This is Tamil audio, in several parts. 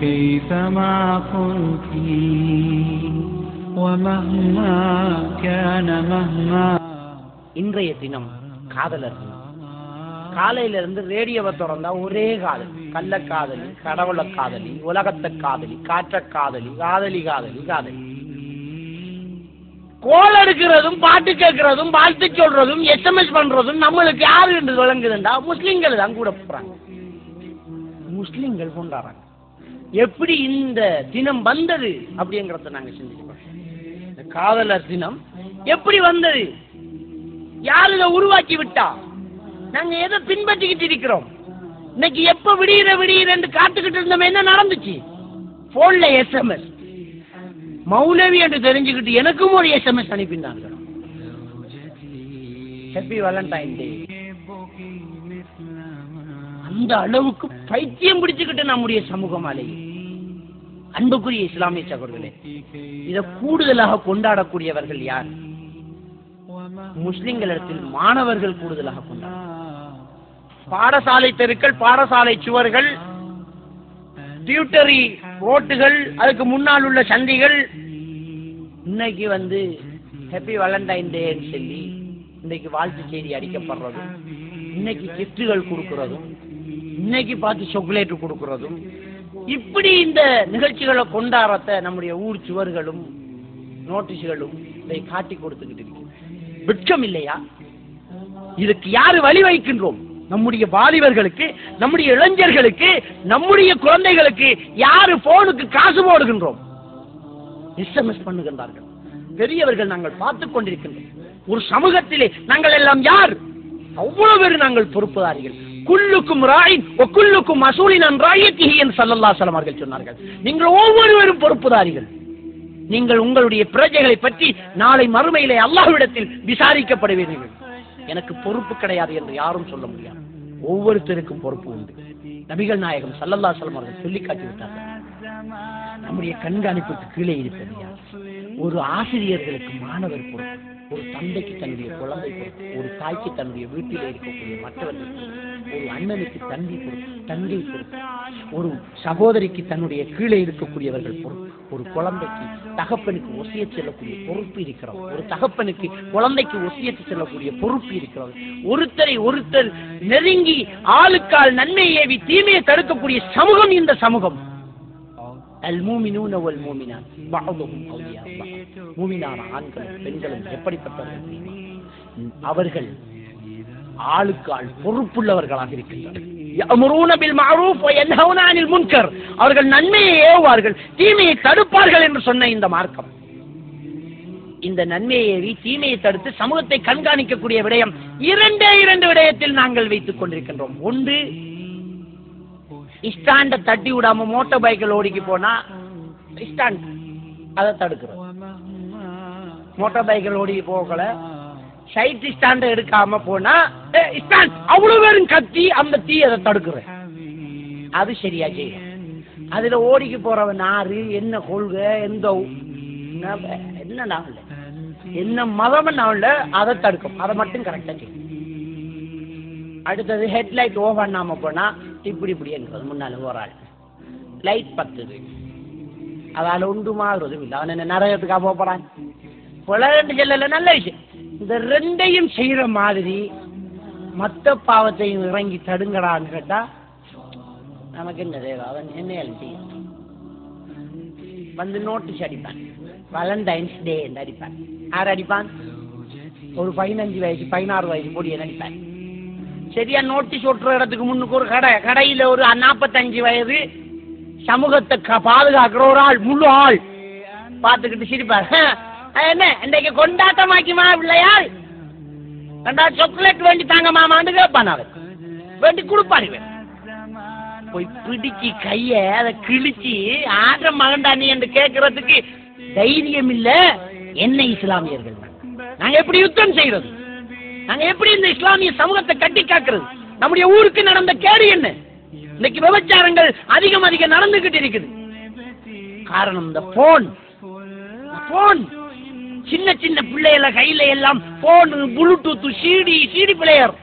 كيفما كنت ومهما كان مهما இன்றைய தினம் காதலர் தினம் காலையில இருந்து ரேடியோவை திறந்தா ஒரே காதலி கள்ள காதலி கடவுள காதலி உலகத்தை காதலி காற்ற காதலி காதலி காதலி காதலி கோல் எடுக்கிறதும் பாட்டு கேட்கறதும் வாழ்த்து சொல்றதும் எஸ்எம்எஸ் பண்றதும் நம்மளுக்கு யாரு என்று விளங்குதுண்டா முஸ்லிம்கள் தான் கூட போறாங்க முஸ்லிம்கள் கொண்டாடுறாங்க எப்படி இந்த தினம் வந்தது அப்படிங்கறத நாங்க சிந்திக்கிறோம். இந்த காதலர் தினம் எப்படி வந்தது? யார் இதை உருவாக்கி விட்டா? நாங்க எதை பின்பற்றிக்கிட்டு இருக்கிறோம்? இன்னைக்கு எப்ப விடியிற விடியிறன்னு காத்துக்கிட்டு இருந்தோம் என்ன நடந்துச்சு? போன்ல எஸ்எம்எஸ் மௌலவி என்று தெரிஞ்சுக்கிட்டு எனக்கும் ஒரு எஸ்எம்எஸ் அனுப்பினாங்க ஹாப்பி வேலண்டைன் டே அந்த அளவுக்கு பைத்தியம் பிடிச்சுக்கிட்டு நம்முடைய சமூகம் அலையும் அன்புக்குரிய இஸ்லாமிய சகோதரர்களே இதை கூடுதலாக கொண்டாடக்கூடியவர்கள் யார்? முஸ்லிம்களிடத்தில் மாணவர்கள் கூடுதலாக கொண்டாட பாடசாலை தெருக்கள் பாடசாலை சுவர்கள் டியூட்டரி ரோட்டுகள் அதுக்கு முன்னால் உள்ள சந்திகள். இன்னைக்கு வந்து ஹாப்பி வேலண்டைன் டேன்னு சொல்லி இன்னைக்கு வாழ்த்து செய்தி அடிக்கப்படுறதும் இன்னைக்கு கிஃப்ட்டுகள் கொடுக்கறதும் இன்னைக்கு பார்த்து சாக்லேட் கொடுக்கறதும் இப்படி இந்த நிகழ்ச்சிகளை கொண்டாடத்த நம்முடைய ஊர் சுவர்களும் நோட்டீஸ்களும் இதை காட்டி கொடுத்துக்கிட்டு இருக்கு வெட்கம் இல்லையா? இதுக்கு யாரு வழி வைக்கின்றோம் நம்முடைய வாலிபர்களுக்கு நம்முடைய இளைஞர்களுக்கு நம்முடைய குழந்தைகளுக்கு யாரு போனுக்கு காசு போடுகின்றோம்? எஸ்எம்எஸ் பண்ணுகின்றார்கள். பெரியவர்கள் நாங்கள் பார்த்துக் கொண்டிருக்கின்றோம். ஒரு சமூகத்திலே நாங்கள் எல்லாம் யார்? அவ்வளவு பேர் நாங்கள் பொறுப்புதாரிகள். குல்லுக்கும் ராயின் குல்லுக்கும் மசூலின் ராயத்திஹி என்று சல்லல்லா சலமார்கள் சொன்னார்கள். நீங்கள் ஒவ்வொருவரும் பொறுப்புதாரிகள். நீங்கள் உங்களுடைய பிரஜைகளை பற்றி நாளை மறுமையிலே அல்லாஹ்விடத்தில் விசாரிக்கப்படுவீர்கள். எனக்கு பொறுப்பு கிடையாது என்று யாரும் சொல்ல முடியாது. ஒவ்வொருத்தருக்கும் பொறுப்பு உண்டு. நபிகள் நாயகம் சல்லல்லா சலம் அவர்கள் சொல்லி காட்டி விட்டார்கள். நம்முடைய கண்காணிப்புக்கு கீழே இருப்பது யார்? ஒரு ஆசிரியர்களுக்கு மாணவர் பொறுப்பு ஒரு தந்தைக்கு தன்னுடைய குழந்தை பொறுப்பு ஒரு தாய்க்கு தன்னுடைய வீட்டிலே இருக்கக்கூடிய மற்றவர்கள் ஒரு அண்ணனுக்கு தந்தி பொறுப்பு தங்கை ஒரு சகோதரிக்கு தன்னுடைய கீழே இருக்கக்கூடியவர்கள் பொறுப்பு ஒரு குழந்தைக்கு தகப்பனுக்கு ஒசிய செல்லக்கூடிய பொறுப்பு இருக்கிறோம் ஒரு தகப்பனுக்கு குழந்தைக்கு ஒசியத்து செல்லக்கூடிய பொறுப்பு இருக்கிறோம் ஒருத்தரை ஒருத்தர் நெருங்கி ஆளுக்கால் நன்மை ஏவி தீமையை தடுக்கக்கூடிய சமூகம் இந்த சமூகம். மூமினான ஆண்களும் பெண்களும் எப்படிப்பட்டவர்கள் அவர்கள் ஆளுக்கு ஆள் பொறுப்புள்ளவர்களாக இருக்கின்றனர். அவர்கள் நன்மையை ஏவுவார்கள் தீமையை தடுப்பார்கள் என்று சொன்ன இந்த மார்க்கம். இந்த நன்மையை ஏவி தீமையை தடுத்து சமூகத்தை கண்காணிக்கக்கூடிய விடயம் இரண்டே இரண்டு விடயத்தில் நாங்கள் வைத்துக் கொண்டிருக்கின்றோம். ஒன்று ஸ்டாண்ட தட்டி விடாம மோட்டார் பைக்கில் ஓடிக்கு போனா ஸ்டாண்ட் அதை தடுக்கிறோம். மோட்டார் பைக்கில் ஓடி போகல சைட் ஸ்டாண்ட எடுக்காம போனா ஸ்டாண்ட் அவ்வளவு பேரும் கத்தி அந்த தீ அதை தடுக்கிறேன் அது சரியா செய்யும். அதுல ஓடிக்கு போறவன் யாரு என்ன கொள்கை எந்த என்ன ப- என்ன நாவல என்ன மதம் நாவல அதை தடுக்கும். அதை மட்டும் கரெக்டா செய்யும். அடுத்தது ஹெட்லைட் ஓ பண்ணாம போனா இப்படி இப்படி என்பது முன்னால ஒரு ஆள். லைட் பத்துது. அதால உண்டு மாறுறதும் இல்லை. அவன் என்ன நரகத்துக்காக போக போறான்? புலகண்டு செல்லல நல்ல விஷயம். இந்த ரெண்டையும் செய்யற மாதிரி மத்த பாவத்தையும் இறங்கி தடுங்கடான்னு கேட்டா நமக்கு என்ன தேவை? அவன் என்ன செய்யும் வந்து நோட்டீஸ் அடிப்பான். வேலண்டைன்ஸ் டே என்று அடிப்பான். யார் அடிப்பான்? ஒரு பதினஞ்சு வயசு பதினாறு வயசு பொடியன் அடிப்பான். சரியா நோட்டீஸ் ஒட்டுற இடத்துக்கு முன்னுக்கு ஒரு கடை. கடையில ஒரு நாற்பத்தஞ்சு வயது சமூகத்தை பாதுகாக்கிற ஒரு ஆள் முழு ஆள். பார்த்துக்கிட்டு சிரிப்பார். என்ன? இன்றைக்கு கொண்டாட்டமாக்கிமா பிள்ளையார். ரெண்டா சாக்லேட் வேண்டி தாங்க மாமான்னு கேட்பான் அவன் வேண்டி கொடுப்பான் இவன் போய் பிடிச்சு கைய அதை கிழிச்சு ஆக மகண்டா நீ என்று கேட்கறதுக்கு தைரியம் இல்ல. என்ன இஸ்லாமியர்கள்? நாங்க எப்படி யுத்தம் செய்யறது நாங்க எப்படி இந்த இஸ்லாமிய சமூகத்தை கட்டி காக்குறது? நம்முடைய ஊருக்கு நடந்த கேடு என்ன? இன்னைக்கு விபச்சாரங்கள் அதிகம் அதிகம் நடந்துகிட்டு இருக்குது. காரணம் இந்த போன் போன் சின்ன சின்ன பிள்ளைகள கையில எல்லாம் phone bluetooth CD CD player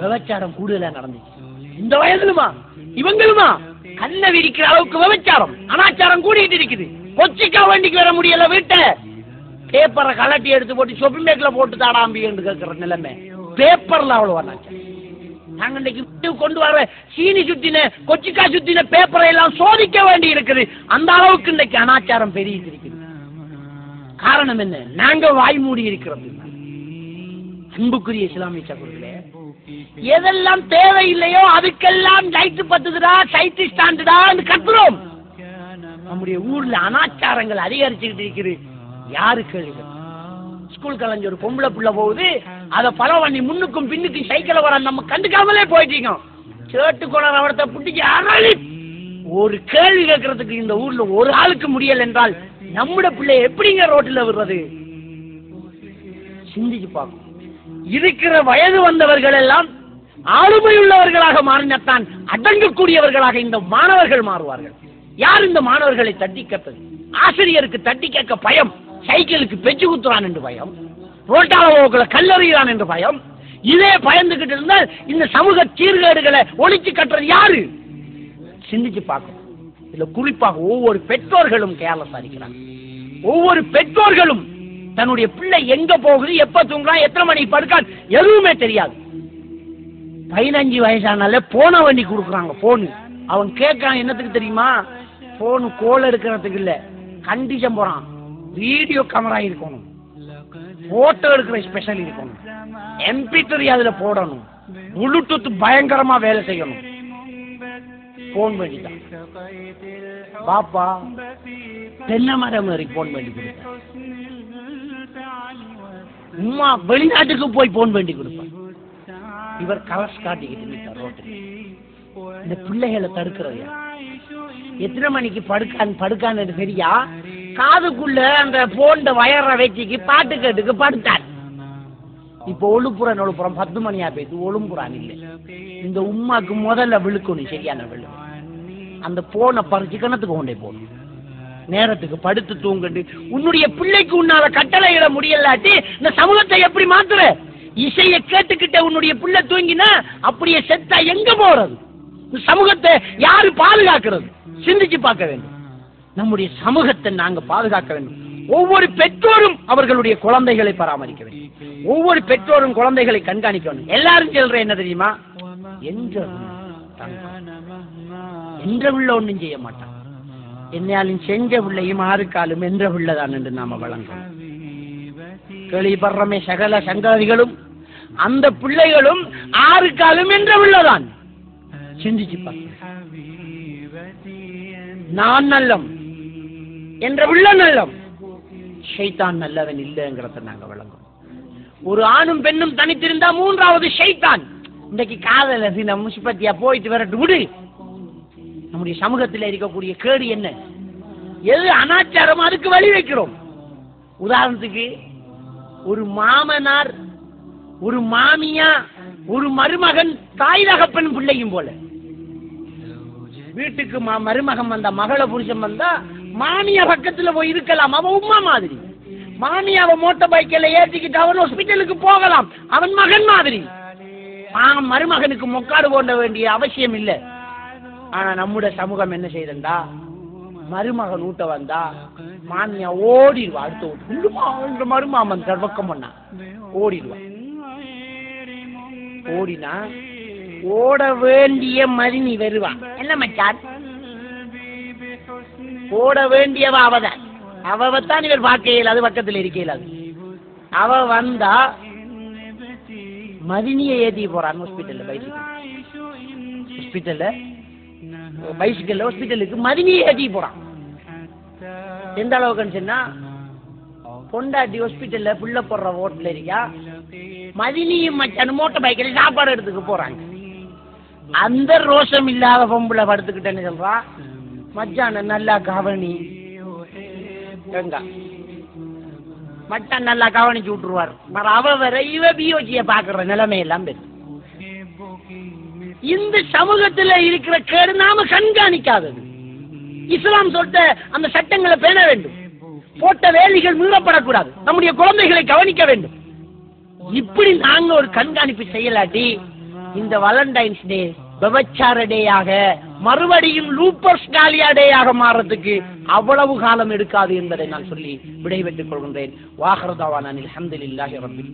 விபச்சாரம் கூடுதலா நடந்துச்சு. இந்த வயதுலுமா? இவங்களுமா? கண்ணை விரிக்கிற அளவுக்கு விபச்சாரம். அனாச்சாரம் கூடிட்டு இருக்குது. கொச்சிக்கா வண்டிக்கு வர முடியல வீட்டை. பேப்பரை கலட்டி எடுத்து போட்டு ஷொப்பிங் பேக்ல போட்டு தாடாம்பி கேட்கிற நிலைமை. பேப்பர்ல அவ்வளவு அனாச்சாரம். நாங்க இன்னைக்கு கொண்டு வர சீனி சுத்தின கொச்சிக்கா சுத்தின பேப்பரை எல்லாம் சோதிக்க வேண்டி இருக்குது. அந்த அளவுக்கு இன்னைக்கு அனாச்சாரம் பெருகிட்டு இருக்குது. காரணம் என்ன? நாங்க வாய் மூடி இருக்கிறது அன்புக்குரிய இஸ்லாமிய சகோதரர்களே எதெல்லாம் தேவையில்லையோ அதுக்கெல்லாம் லைட்டு பத்துதுடா சைட்டு ஸ்டாண்டுடா கத்துறோம். நம்முடைய ஊர்ல அனாச்சாரங்கள் அதிகரிச்சுக்கிட்டு இருக்குது. யாரு கேளுங்க. ஸ்கூல் கலைஞ்ச ஒரு பொம்பளை புள்ள போகுது அதை பல பண்ணி முன்னுக்கும் பின்னுக்கும் சைக்கிளை வர நம்ம கண்டுக்காமலே போயிட்டீங்க. சேட்டு கொணர் அவரத்தை பிடிச்சி ஒரு கேள்வி கேட்கறதுக்கு இந்த ஊர்ல ஒரு ஆளுக்கு முடியல என்றால் நம்முடைய பிள்ளை எப்படிங்க ரோட்டில் விடுறது? சிந்திச்சு பார்க்கும் இருக்கிற வயது வந்தவர்கள் எல்லாம் ஆளுமை உள்ளவர்களாக மாறினத்தான் அடங்கக்கூடியவர்களாக இந்த மாணவர்கள் மாறுவார்கள். யார் இந்த மாணவர்களை தட்டி கேட்பது? ஆசிரியருக்கு தட்டி கேட்க பயம் சைக்கிளுக்கு பெச்சு குத்துறான் என்று பயம் ரோட்டால போக்குல கல்லறிகிறான் என்று பயம். இதே பயந்துகிட்டு இருந்தால் இந்த சமூக சீர்கேடுகளை ஒழிச்சு கட்டுறது யாரு? சிந்திச்சு பார்க்கும் இதுல குறிப்பாக ஒவ்வொரு பெற்றோர்களும் கேர்லஸ் இருக்கிறாங்க ஒவ்வொரு பெற்றோர்களும் தன்னுடைய பிள்ளை எங்க போகுது எப்ப தூங்குறான் எத்தனை மணிக்கு படுக்கான் எதுவுமே தெரியாது. பதினஞ்சு வயசானால போன வண்டி கொடுக்குறாங்க போனு அவன் கேட்கறான் என்னத்துக்கு தெரியுமா? போனு கோல் எடுக்கிறதுக்கு இல்ல கண்டிஷன் போறான். வீடியோ கேமரா இருக்கணும். போட்டோ எடுக்கிற ஸ்பெஷல் இருக்கணும். எம்பி த்ரீ அதுல போடணும். புளுடூத் பயங்கரமா வேலை செய்யணும். போன் வழிதான். பாப்பா தென்னை மரம் ஏறி போன் பண்ணி கொடுப்பேன் உம்மா வெளிநாட்டுக்கு போய் போன் பண்ணி கொடுப்பேன் இவர் கலர்ஸ் காட்டிக்கிட்டு நிற்கார் ரோட்டில். இந்த பிள்ளைகளை தடுக்கிறது எத்தனை மணிக்கு படுக்கான் படுக்கான்னு சரியா காதுக்குள்ள அந்த போன்ட வயற வச்சுக்கு பாட்டு கேட்டுக்கு படுத்தான். இப்போ ஒழுப்புறம் ஒழுப்புறம் பத்து மணியா பேசு ஒழும்புறான் இல்லை. இந்த உமாக்கு முதல்ல விழுக்கணும் சரியான விழுக்கணும் அந்த போனை பறிச்சு கிணத்துக்கு கொண்டே போகணும் நேரத்துக்கு படுத்து தூங்குண்டு. உன்னுடைய பிள்ளைக்கு உன்னால இட முடியலாட்டி இந்த சமூகத்தை எப்படி மாத்துற இசைய கேட்டுக்கிட்ட உன்னுடைய பிள்ளை தூங்கினா அப்படியே செத்தா எங்க போறது? இந்த சமூகத்தை யாரு பாதுகாக்கிறது? சிந்திச்சு பார்க்க வேண்டும். நம்முடைய சமூகத்தை நாங்க பாதுகாக்க வேண்டும். ஒவ்வொரு பெற்றோரும் அவர்களுடைய குழந்தைகளை பராமரிக்க வேண்டும். ஒவ்வொரு பெற்றோரும் குழந்தைகளை கண்காணிக்க வேண்டும். எல்லாரும் சொல்ற என்ன தெரியுமா? என்ற என்ற உள்ள ஒன்றும் செய்ய மாட்டான். என்னாலும் செஞ்ச பிள்ளையும் ஆறுக்காலும் என்ற பிள்ளைதான் என்று நாம வழங்கும் கேள்விப்படுறமே சகல சங்கதிகளும் அந்த பிள்ளைகளும் ஆறுக்காலும் என்ற பிள்ளைதான். சிந்திச்சு நான் நல்லம் என்ற உள்ள நல்லம். ஷைத்தான் நல்லவன் இல்லைங்கிறத நாங்க வழங்கும் ஒரு ஆணும் பெண்ணும் தனித்திருந்தா மூன்றாவது ஷைத்தான். இன்னைக்கு காதல தினம் முசிபத்தியா போயிட்டு வரட்டு விடு. நம்முடைய சமூகத்தில் இருக்கக்கூடிய கேடு என்ன? எது அனாச்சாரம் அதுக்கு வழி வைக்கிறோம். உதாரணத்துக்கு ஒரு மாமனார் ஒரு மாமியா ஒரு மருமகன் தாய் தகப்பன் பிள்ளையும் போல. வீட்டுக்கு மருமகன் வந்தா மகள புருஷன் வந்தா மாமியா பக்கத்துல போய் இருக்கலாம். அவன் உமா மாதிரி. மாமியாவை மோட்டார் பைக்கில் ஏற்றிக்கிட்டு அவன் ஹாஸ்பிட்டலுக்கு போகலாம். அவன் மகன் மாதிரி. ஆ, மருமகனுக்கு மொக்காடு போட வேண்டிய அவசியம் இல்லை. ஆனா நம்முடைய சமூகம் என்ன செய்தா மருமகன் ஊட்ட வந்தா மாமியா ஓடிடுவா. அடுத்த வீட்டு மருமாமன் சர்வக்கம் பண்ணா. ஓடிடுவா. ஓடினா ஓட வேண்டிய மதினி வருவா. என்ன மச்சான்? ஓட வேண்டியவ அவதான். அவத்தான் இவர் பார்க்கையில் அது பக்கத்தில் இருக்கையில் அது. அவ வந்தா மதினியை ஏத்தி போறான் ஹாஸ்பிட்டல்ல பைசிக்கல். ஹாஸ்பிட்டல்ல பைசிக்கல்ல ஹாஸ்பிட்டலுக்கு மதினியை ஏத்தி போறான். எந்த அளவுக்குன்னு சொன்னா பொண்டாட்டி ஹாஸ்பிட்டல்ல புள்ள போடுற ஓட்டுல இருக்கா மதினியும் மச்சான் மோட்டர் பைக்கில் சாப்பாடு எடுத்துக்க போறாங்க. அந்த ரோஷம் இல்லாத பொம்பளை படுத்துக்கிட்டேன்னு சொல்றா மச்சான நல்லா கவனி. கங்கா. மச்சான் நல்லா கவனிச்சு விட்டுருவார். மற அவ வர இவ பியோச்சிய பாக்குற நிலைமையெல்லாம் பெரு இந்த சமூகத்துல இருக்கிற கேடு நாம கண்காணிக்காதது. இஸ்லாம் சொல்ற அந்த சட்டங்களை பேண வேண்டும். போட்ட வேலைகள் மீறப்படக்கூடாது. நம்முடைய குழந்தைகளை கவனிக்க வேண்டும். இப்படி நாங்க ஒரு கண்காணிப்பு செய்யலாட்டி இந்த வலண்டைன்ஸ் டே விபச்சாரடேயாக மறுபடியும் லூப்பர்ஸ் காலியாடேயாக டேயாக மாறதுக்கு அவ்வளவு காலம் எடுக்காது என்பதை நான் சொல்லி விடைபெற்றுக் கொள்கின்றேன் வாகரதாவான அலமதுல்லாஹி ரபில்